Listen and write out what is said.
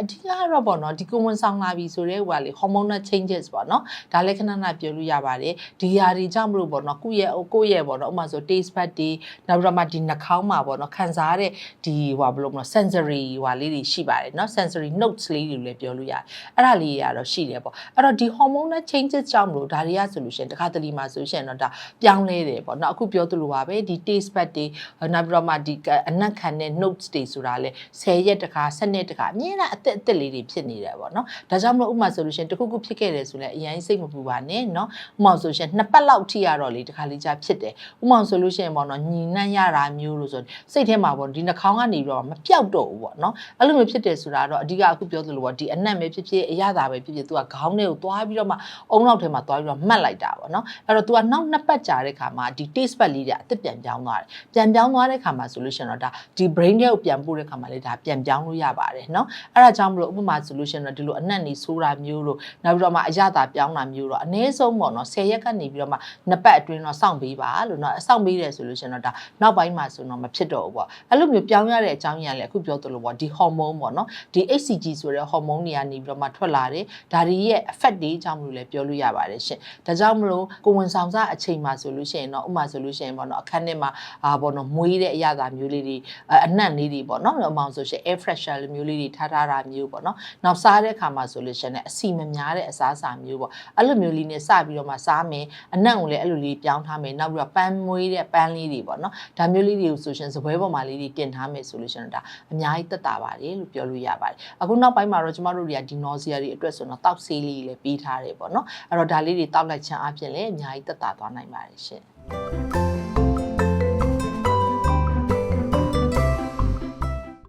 အဓိကကတော့ပေါ့နော်ဒီကိုဝင်ဆောင်လာပြီဆိုတဲ့ဟိုကလေ hormonal changes ပေါ့နော်ဒါလည်းခဏခဏပြောလို့ရပါတယ်ဒီຢာတွေကြောင့်မလို့ပေါ့နော်ကိုယ့်ရဲ့ကိုယ့်ရဲ့ပေါ့နော်ဥပမာဆို taste bud တွေနောက်ပြီးတော့မှဒီနှာခေါင်းမှာပေါ့နော်ခံစားရတဲ့ဒီဟိုဘယ်လိုမလဲ sensory ဟိုလေးတွေရှိပါတယ်နော် sensory notes လေးတွေလည်းပြောလို့ရတယ်အဲ့ဒါလေးတွေကတော့ရှိတယ်ပေါ့အဲ့တော့ဒီ hormonal changes ကြောင့်မလို့ဒါတွေကဆိုလို့ရှိရင်တစ်ခါတလေမှာဆိုရှင်တော့ဒါပြောင်းလဲတယ်ပေါ့နော်အခုပြောသလိုပါပဲဒီ taste bud တွေနောက်ပြီးတော့မှဒီအနက်ခံတဲ့ notes တွေဆိုတာလေ10ရက်တခါ7နှစ်တခါအမြဲတမ်းအသက်အသက်လေးတွေဖြစ်နေတယ်ပေါ့နော်ဒါကြောင့်မလို့ဥပမာဆိုလို့ရှိရင်တစ်ခုခုဖြစ်ခဲ့တယ်ဆိုလည်းအရင်စိတ်မပူပါနဲ့နော်ဥပမာဆိုလို့ရှိရင်နှစ်ပတ်လောက်ထိရတော့လေတခါလေးကြာဖြစ်တယ်ဥပမာဆိုလို့ရှိရင်ပေါ့နော်ညီနှံ့ရတာမျိုးလို့ဆိုစိတ်ထဲမှာပေါ့ဒီနှာခေါင်းကနေပြီးတော့မပြောက်တော့ဘူးပေါ့နော်အဲ့လိုမျိုးဖြစ်တယ်ဆိုတာတော့အဓိကအခုပြောသလိုပေါ့ဒီအနက်ပဲဖြစ်ဖြစ်အရသာပဲဖြစ်ဖြစ် तू ကခေါင်းထဲကိုသွားပြီးတော့မှအုံနောက်ထဲမှာသွားပြီးတော့မှတ်လိုက်တာပေါ့နော်အဲ့တော့ तू ကနောက်နှစ်ပတ်ကြာတဲ့ခါမှာဒီ taste bud လေးတွေအသက်ပြန်ပြောင်းသွားတယ်ပြန်ပြောင်းသွားတဲ့ခါမှာဆိုလို့ရှိရင်တော့ဒါဒီ brain ထဲကိုပြန်ပို့တဲ့ခါမှာလေဒါပြန်ပြောင်းလို့ရပါတယ်နော်အဲ့ဒါကြောင့်မလို့ဥပမာဆိုလို့ရှိရင်တော့ဒီလိုအနက်နေဆိုးတာမျိုးလို့နောက်ပြီးတော့မှအရသာပြောင်းတာမျိုးတော့အနည်းဆုံးပေါ့နော်10ရက်ကနေပြီးတော့မှနှစ်ပတ်အတွင်းတော့စောင့်ပေးပါလို့နော်စောင့်ပေးတယ်ဆိုလို့ရှိရင်တော့ဒါနောက်ပိုင်းမှာဆိုတော့မဖြစ်တော့ဘူးပေါ့အဲ့လိုမျိုးပြောင်းရတဲ့အကြောင်းရင်းကလည်းအခုပြောသလိုပေါ့ဒီ hormone ပေါ့နော်ဒီ HCG ဆိုတဲ့ hormone တွေကနေပြီးတော့မှထွက်လာတယ်ဒါတွေရဲ့ effect တွေအကြောင်းမလို့လည်းပြောလို့ရပါတယ်ရှင်ဒါကြောင့်မလို့ကိုဝင်ဆောင်စားအချိန်မှာဆိုလို့ရှိရင်တော့ဥပမာဆိုလို့ရှိရင်ပေါ့နော်အခန်းထဲမှာအာပေါ့နော်မွေးတဲ့အရသာမျိုးလေးတွေအနံ့လေးတွေပေါ့နော်အမောင်ဆိုရှင် air freshener လိုမျိုးလေးတွေထားထားတာမျိုးပေါ့နော်နောက်စားတဲ့ခါမှာဆိုလို့ရှိရင်လည်းအစီမများတဲ့အစားအစာမျိုးပေါ့အဲ့လိုမျိုးလေးနဲ့စပြီးတော့မှစားမယ်အနံ့ကိုလည်းအဲ့လိုလေးပြောင်းထားမယ်နောက်ပြီးတော့ပန်းမွေးတဲ့ပန်းလေးတွေပေါ့နော်ဒါမျိုးလေးတွေကိုဆိုရှင်စပွဲပေါ်မှာလေးတွေတင်ထားမယ်ဆိုလို့ရှိရင်ဒါအများကြီးတက်တာပါတယ်လို့ပြောလို့ရပါတယ်အခုနောက်ပိုင်းမှာတော့ကျမတို့တွေကဒီ nausea တွေအတွက်ဆိုတော့တောက်ဆေးလေးတွေလည်းပေးထားတယ်ပေါ့နော်အဲ့တော့ဒါလေးတွေတောက်လိုက်ချင်အပြင်လည်းအများကြီးတက်တာသွားနိုင်ပါတယ်ရှင်